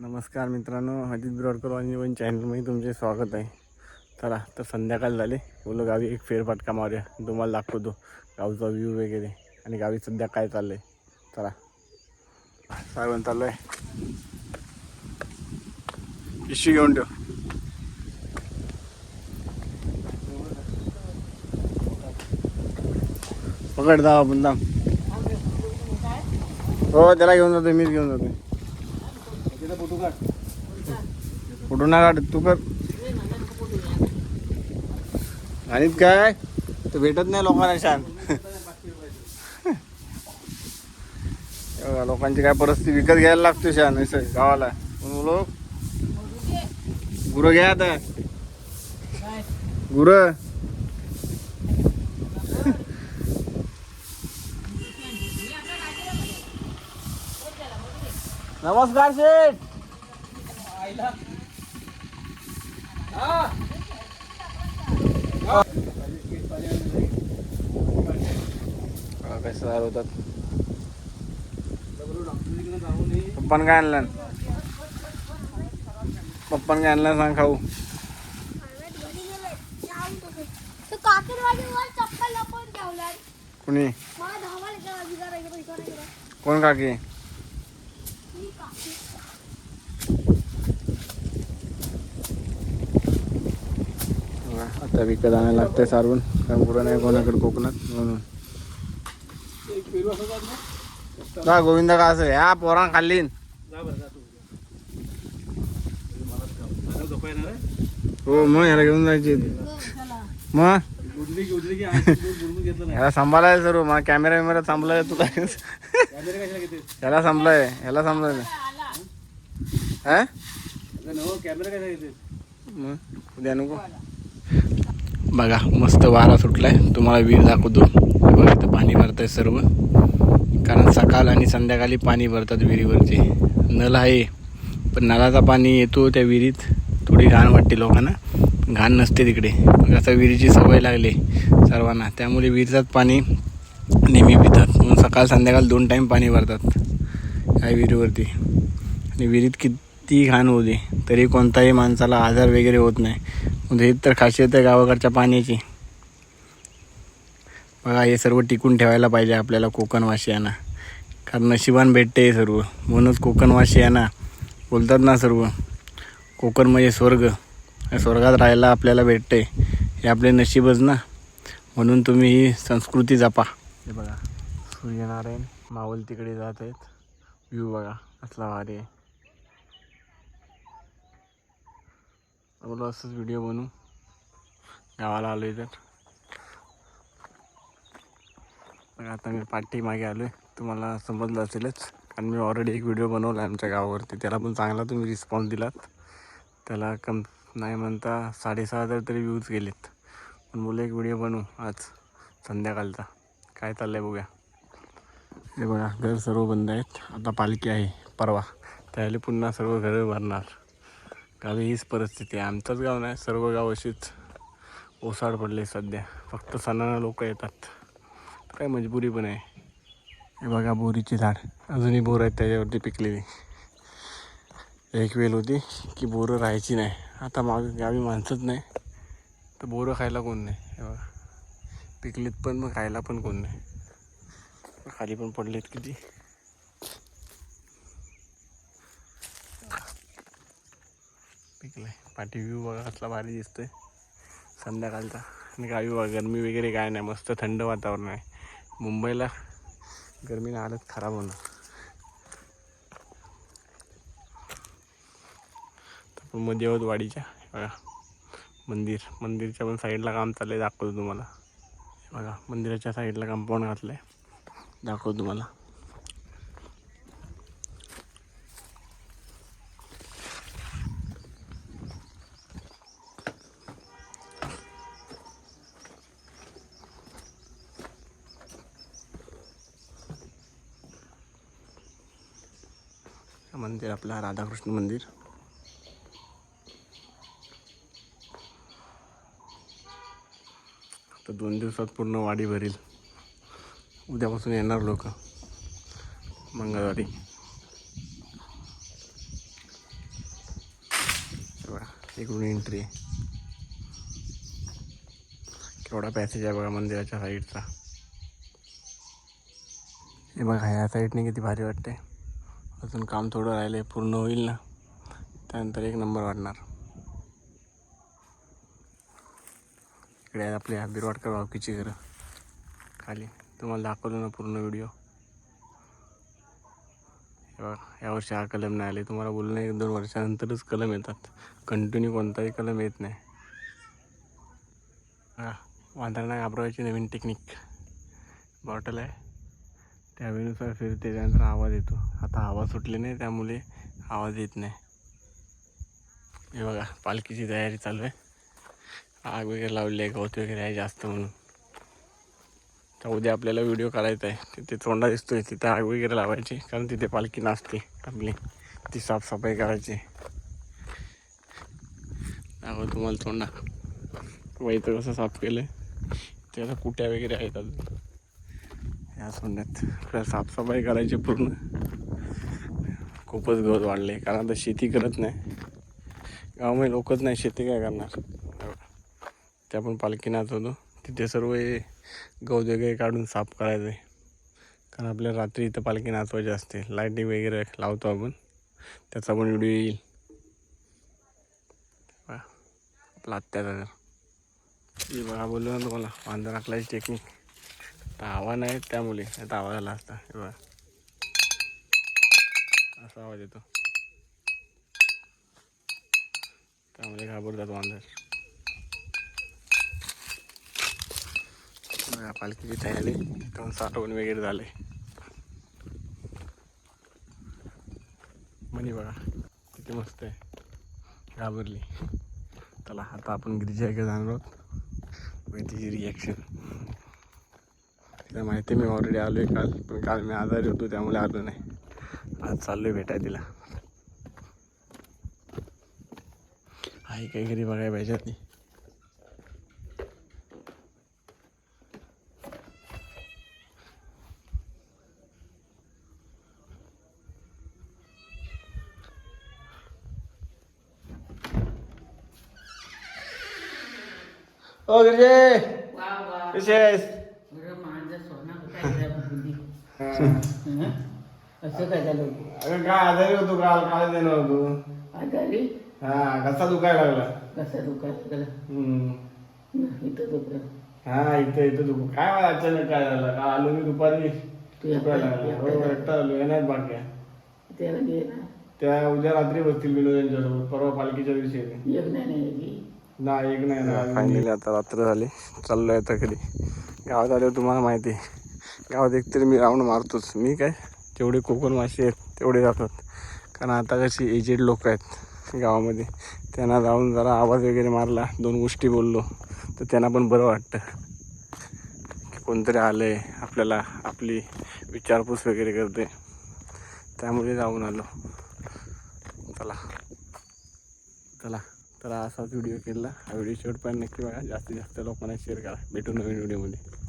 नमस्कार मित्रांनो अजित बिरोडकर वाणी चॅनलमध्ये तुमचे स्वागत आहे. चला तर संध्याकाळ झाले. बोलो गावी एक फेरफटका मारूया. तुम्हाला दाखवतो. गावचा व्ह्यू वगैरे. आणि गावी सध्या काय चाललं आहे चला. सारवण चालू आहे पिशवी घेऊन ठेव. पकड दावा बुंदाम. हो त्याला घेऊन जातो मीच घेऊन जातो फोटो ना काढ तू कर. आणि काय? तर भेटत नाही लोकांना छान लोकांची काय परिस्थिती? विकत घ्यायला लागतो छान असं गावाला. लोक गुरं घ्या आता. गुरं. नमस्कार शेठ. हा, कसं होतात. पप्पान काय आणलं? पप्पान काय आणलं सांग खाऊ. कुणी? कोण काकी ही काकी बघा, आता विकत आणायला लागतंय सारवून कारण पुढं नाही कोणाकडे कोकणात म्हणून. का गोविंदा का असं ह्या पोरां खाल्लीन हो मग ह्याला घेऊन जायचे. मग? ह्याला सांभाळाय सर्व मग कॅमेरा बिमेरा सांभाळाय तू काय? ह्याला सांभाळाय ह्याला सांभाळाय. हा? मग? उद्या नको. बघा मस्त वारा सुटलाय. तुम्हाला विहीर दाखवतो. बघा इथं पाणी भरतंय सर्व. कारण सकाळ आणि संध्याकाळी पाणी भरतात विहिरीवरचे नल आहे पण नळाचा पाणी येतो त्या विहिरीत. थोडी घाण वाटते लोकांना. घाण नसते तिकडे. मग आता विहिरीची सवय लागली सर्वांना. त्यामुळे विहिरीचाच पाणी नेहमी पितात. म्हणून सकाळ संध्याकाळ दोन टाईम पाणी भरतात या विहिरीवरती. आणि विहिरीत किती घाण होते तरी कोणताही माणसाला आजार वगैरे होत नाही. म्हणजे ही तर खासियत आहे गावाकडच्या पाण्याची. बघा हे सर्व टिकून ठेवायला पाहिजे आपल्याला कोकणवासियांना. कारण नशिबान भेटते हे सर्व. म्हणूनच कोकणवासियांना बोलतात ना सर्व कोकण म्हणजे स्वर्ग. या स्वर्गात राहायला आपल्याला भेटते. हे आपले नशीबच ना. म्हणून तुम्ही ही संस्कृती जपा. हे बघा सूर्यनारायण मावल तिकडे जात आहेत. व्ह्यू बघा असला भारी आहे. बोला असंच व्हिडिओ बनवू. गावाला आलो आहे तर आता मी पाठीमागे आलो आहे तुम्हाला समजलं असेलच. कारण मी ऑलरेडी एक व्हिडिओ बनवला आमच्या गावावरती. त्याला पण चांगला तुम्ही रिस्पॉन्स दिलात. त्याला कम नाही म्हणता साडेसहा हजार तरी व्ह्यूज गेलेत. पण मुलं एक व्हिडिओ बनवू आज संध्याकाळचा. काय चाललं आहे बघूया. हे बघा घर सर्व बंद आहेत. आता पालखी आहे परवा. त्यावेळी पुन्हा सर्व घरं भरणार. गावी हीच परिस्थिती आहे. आमचंच गाव नाही सर्व गाव अशीच ओसाड पडले सध्या. फक्त सणाला लोक येतात. काय मजबुरी पण आहे. हे बघा बोरीची झाड. अजूनही बोर आहेत त्याच्यावरती पिकलेली. एक वेळ होती की बोरं राहायची नाही. आता माग गावी माणसंच नाही. तर बोरं खायला कोण नाही? हे बघा. पिकलीत पण मग खायला पण कोण नाही? खाली पण पडलेत किती? पिकलाय. पाठी व्ह्यू बघा कसला भारी दिसतोय. संध्याकाळचा. आणि गावी बघा गरमी वगैरे काय नाही. मस्त थंड वातावरण आहे. मुंबईला गरमीने हालत खराब होणार. तर पण मध्ये आहोत वाडीच्या बघा मंदिर. मंदिरच्या पण साईडला काम चाललंय दाखवतो तुम्हाला. बघा मंदिराच्या साईडला कंपाऊंड घातलंय. दाखवतो तुम्हाला. मंदिर आपलं राधाकृष्ण मंदिर. तर दोन दिवसात पूर्ण वाडी भरील. उद्यापासून येणार लोक. मंगळवारी. इकडून एंट्री आहे. केवढा पॅसेज आहे बघा मंदिराच्या साईडचा हे बघा ह्या साईडने किती भारी वाटते अजून काम थोडं राहिलं आहे पूर्ण होईल ना. त्यानंतर एक नंबर वाटणार इकडे आहे आपल्या बिरवाडकर वावकीची घरं. खाली. तुम्हाला दाखवलं ना पूर्ण व्हिडिओ. यावर्षी हा कलम नाही आले. तुम्हाला बोलणं एक दोन वर्षानंतरच कलम येतात. कंटिन्यू कोणताही कलम येत नाही. हा नाही घाबरवायची नवीन टेक्निक बॉटल आहे. त्या फिरते त्यानंतर आवाज येतो. आता आवाज सुटली नाही त्यामुळे आवाज येत नाही. हे बघा पालखीची तयारी चालू आहे. आग वगैरे लावली आहे गवत वगैरे आहे जास्त म्हणून. तर उद्या आपल्याला व्हिडिओ काढायचा आहे. तिथे तोंडा दिसतोय तिथे आग वगैरे लावायची कारण तिथे पालखी नाचते आपली. ती साफसफाई करायची. दाखव तुम्हाला तोंडा. वैतं कसं साफ केलं आहे त्याला कुट्या वगैरे आहेत अजून. या सोंड्यात इकडं साफसफाई करायची पूर्ण. खूपच गवत वाढले कारण आता शेती करत नाही. गावामध्ये लोकच नाही शेती काय करणार? ते आपण पालखी नाचवतो तिथे सर्व हे गवत वगैरे काढून साफ करायचं. आहे कारण आपल्याला रात्री इथं पालखी नाचवायची असते. लाईटिंग वगैरे लावतो आपण. त्याचा पण व्हिडिओ येईल. आपला अत्याचा घर. बघा बोललो ना तुम्हाला वांदा राखलायची टेक्निक आता हवा नाही त्यामुळे आता आवाज आला असता. बघा. असा आवाज येतो. त्यामुळे घाबरतात वांदर. पालखीची तयारी एकदम साठवण वगैरे झाले. म्हणी बघा किती मस्त आहे. घाबरली. त्याला आता आपण गिरिजा जाणार आहोत. बघ तिची रिॲक्शन तिला माहिती मी ऑलरेडी आलो आहे काल पण काल मी आजारी होतो त्यामुळे आलो नाही. आज चाललो आहे भेटाय तिला. आहे काही घरी बघायला पाहिजे आधी. ओ गिरजे असं काय झालं अगं काय आजारी होतो काल काल देणार होतो आजारी हा कसा दुखायला लागला कसं दुखायला गेला इथं दुखलं हा इथं इथं दुख काय मला अचानक काय झालं का आलो मी दुपारी तू दुखायला लागला बरोबर एकटा आलो येणार बाकी आहे. त्याला घे ना त्या उद्या रात्री बसतील विनोद यांच्यासोबत परवा पालखीच्या दिवशी येते एक नाही नाही ना एक नाही ना फायनली आता रात्र झाली चाललोय आता कधी गावात आल्यावर तुम्हाला माहिती आहे गावात एकतरी मी राऊंड मारतोच. मी काय? जेवढे कोकण मासे आहेत तेवढे जातात. कारण आता कशी एजेड लोक आहेत गावामध्ये. त्यांना जाऊन जरा आवाज वगैरे मारला दोन गोष्टी बोललो तर त्यांना पण बरं वाटतं. की कोणतरी आलं आहे आपल्याला आपली विचारपूस वगैरे करते त्यामुळे जाऊन आलो. चला. चला. तर असाच व्हिडिओ केला. हा व्हिडिओ शेवटपर्यंत नक्की बघा. जास्तीत जास्त लोकांना शेअर करा. भेटू नवीन व्हिडिओमध्ये.